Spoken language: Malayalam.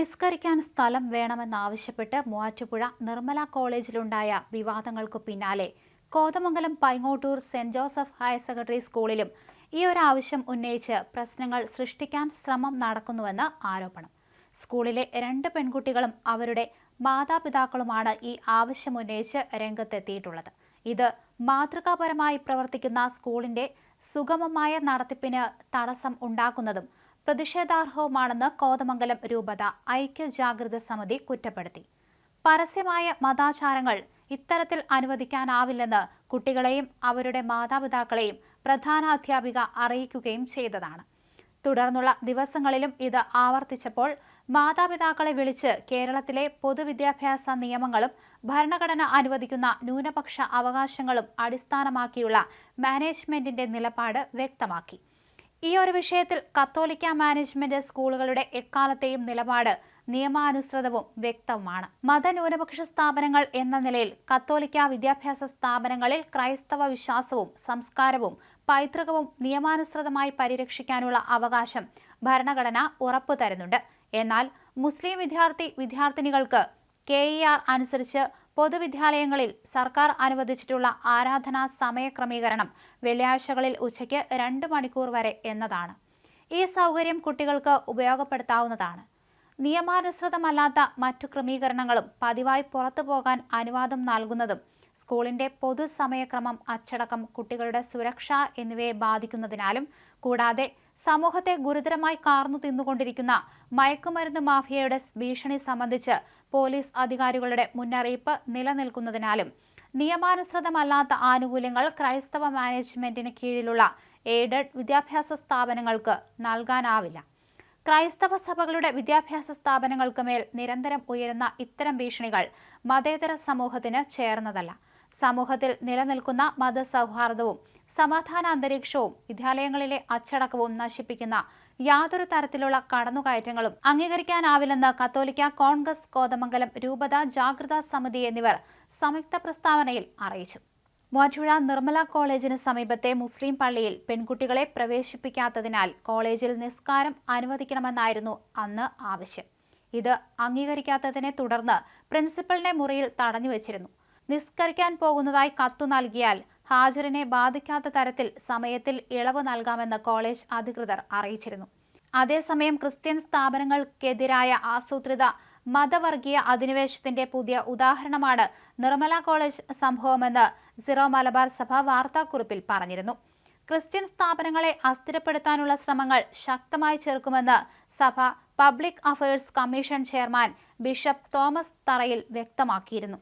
നിസ്കരിക്കാൻ സ്ഥലം വേണമെന്നാവശ്യപ്പെട്ട് മൂവാറ്റുപുഴ നിർമ്മല കോളേജിലുണ്ടായ വിവാദങ്ങൾക്കു പിന്നാലെ Kothamangalam Paingottoor saint Joseph higher secondary സ്കൂളിലും ഈ ഒരു ആവശ്യം ഉന്നയിച്ച് പ്രശ്നങ്ങൾ സൃഷ്ടിക്കാൻ ശ്രമം നടക്കുന്നുവെന്ന് ആരോപണം. സ്കൂളിലെ രണ്ട് പെൺകുട്ടികളും അവരുടെ മാതാപിതാക്കളുമാണ് ഈ ആവശ്യം ഉന്നയിച്ച് രംഗത്തെത്തിയിട്ടുള്ളത്. ഇത് മാതൃകാപരമായി പ്രവർത്തിക്കുന്ന സ്കൂളിന്റെ സുഗമമായ നടത്തിപ്പിന് തടസ്സം ഉണ്ടാക്കുന്നതും പ്രതിഷേധാർഹവുമാണെന്ന് കോതമംഗലം രൂപത ഐക്യ ജാഗ്രത സമിതി കുറ്റപ്പെടുത്തി. പരസ്യമായ മതാചാരങ്ങൾ ഇത്തരത്തിൽ അനുവദിക്കാനാവില്ലെന്ന് കുട്ടികളെയും അവരുടെ മാതാപിതാക്കളെയും പ്രധാനാധ്യാപിക അറിയിക്കുകയും ചെയ്തതാണ്. തുടർന്നുള്ള ദിവസങ്ങളിലും ഇത് ആവർത്തിച്ചപ്പോൾ മാതാപിതാക്കളെ വിളിച്ച് കേരളത്തിലെ പൊതുവിദ്യാഭ്യാസ നിയമങ്ങളും ഭരണഘടന അനുവദിക്കുന്ന ന്യൂനപക്ഷ അവകാശങ്ങളും അടിസ്ഥാനമാക്കിയുള്ള മാനേജ്മെന്റിന്റെ നിലപാട് വ്യക്തമാക്കി. ഈ ഒരു വിഷയത്തിൽ കത്തോലിക്ക മാനേജ്മെന്റ് സ്കൂളുകളുടെ എക്കാലത്തെയും നിലപാട് നിയമാനുസൃതവും വ്യക്തവുമാണ്. മതന്യൂനപക്ഷ സ്ഥാപനങ്ങൾ എന്ന നിലയിൽ കത്തോലിക്ക വിദ്യാഭ്യാസ സ്ഥാപനങ്ങളിൽ ക്രൈസ്തവ വിശ്വാസവും സംസ്കാരവും പൈതൃകവും നിയമാനുസൃതമായി പരിരക്ഷിക്കാനുള്ള അവകാശം ഭരണഘടന ഉറപ്പു തരുന്നുണ്ട് എന്നാൽ മുസ്ലിം വിദ്യാർത്ഥി വിദ്യാർത്ഥിനികൾക്ക് കെ ഇ ആർ അനുസരിച്ച് പൊതുവിദ്യാലയങ്ങളിൽ സർക്കാർ അനുവദിച്ചിട്ടുള്ള ആരാധനാ സമയക്രമീകരണം വെള്ളിയാഴ്ചകളിൽ ഉച്ചയ്ക്ക് രണ്ട് മണിക്കൂർ വരെ എന്നതാണ്. ഈ സൗകര്യം കുട്ടികൾക്ക് ഉപയോഗപ്പെടുത്താവുന്നതാണ്. നിയമാനുസൃതമല്ലാത്ത മറ്റു ക്രമീകരണങ്ങളും പതിവായി പുറത്തു പോകാൻ അനുവാദം നൽകുന്നതും സ്കൂളിന്റെ പൊതുസമയക്രമം അച്ചടക്കം കുട്ടികളുടെ സുരക്ഷ എന്നിവയെ ബാധിക്കുന്നതിനാലും കൂടാതെ സമൂഹത്തെ ഗുരുതരമായി കാർന്നു തിന്നുകൊണ്ടിരിക്കുന്ന മയക്കുമരുന്ന് മാഫിയയുടെ ഭീഷണി സംബന്ധിച്ച് പോലീസ് അധികാരികളുടെ മുന്നറിയിപ്പ് നിലനിൽക്കുന്നതിനാലും നിയമാനുസൃതമല്ലാത്ത ആനുകൂല്യങ്ങൾ ക്രൈസ്തവ മാനേജ്മെന്റിന് കീഴിലുള്ള എയ്ഡഡ് വിദ്യാഭ്യാസ സ്ഥാപനങ്ങൾക്ക് നൽകാനാവില്ല. ക്രൈസ്തവ സഭകളുടെ വിദ്യാഭ്യാസ സ്ഥാപനങ്ങൾക്ക് മേൽ നിരന്തരം ഉയരുന്ന ഇത്തരം ഭീഷണികൾ മതേതര സമൂഹത്തിന് ചേർന്നതല്ല. സമൂഹത്തിൽ നിലനിൽക്കുന്ന മതസൗഹാർദ്ദവും സമാധാന അന്തരീക്ഷവും വിദ്യാലയങ്ങളിലെ അച്ചടക്കവും നശിപ്പിക്കുന്ന യാതൊരു തരത്തിലുള്ള കടന്നുകയറ്റങ്ങളും അംഗീകരിക്കാനാവില്ലെന്ന് കത്തോലിക്ക കോൺഗ്രസ് കോതമംഗലം രൂപത ജാഗ്രതാ സമിതി എന്നിവർ സംയുക്ത പ്രസ്താവനയിൽ അറിയിച്ചു. മൂവാറ്റുപുഴ നിർമ്മല കോളേജിന് സമീപത്തെ മുസ്ലിം പള്ളിയിൽ പെൺകുട്ടികളെ പ്രവേശിപ്പിക്കാത്തതിനാൽ കോളേജിൽ നിസ്കാരം അനുവദിക്കണമെന്നായിരുന്നു അന്ന് ആവശ്യം. ഇത് അംഗീകരിക്കാത്തതിനെ തുടർന്ന് പ്രിൻസിപ്പലിനെ മുറിയിൽ തടഞ്ഞുവച്ചിരുന്നു. നിസ്കരിക്കാൻ പോകുന്നതായി കത്തു നൽകിയാൽ ഹാജറിനെ ബാധിക്കാത്ത തരത്തിൽ സമയത്തിൽ ഇളവ് നൽകാമെന്ന് കോളേജ് അധികൃതർ അറിയിച്ചിരുന്നു. അതേസമയം ക്രിസ്ത്യൻ സ്ഥാപനങ്ങൾക്കെതിരായ ആസൂത്രിത മതവർഗീയ അധിനിവേശത്തിന്റെ പുതിയ ഉദാഹരണമാണ് നിർമ്മല കോളേജ് സംഭവമെന്ന് സിറോ മലബാർ സഭ വാർത്താക്കുറിപ്പിൽ പറഞ്ഞിരുന്നു. ക്രിസ്ത്യൻ സ്ഥാപനങ്ങളെ അസ്ഥിരപ്പെടുത്താനുള്ള ശ്രമങ്ങൾ ശക്തമായി ചെറുക്കുമെന്ന് സഭ public affairs commission chairman bishop Thomas Tharayil വ്യക്തമാക്കിയിരുന്നു.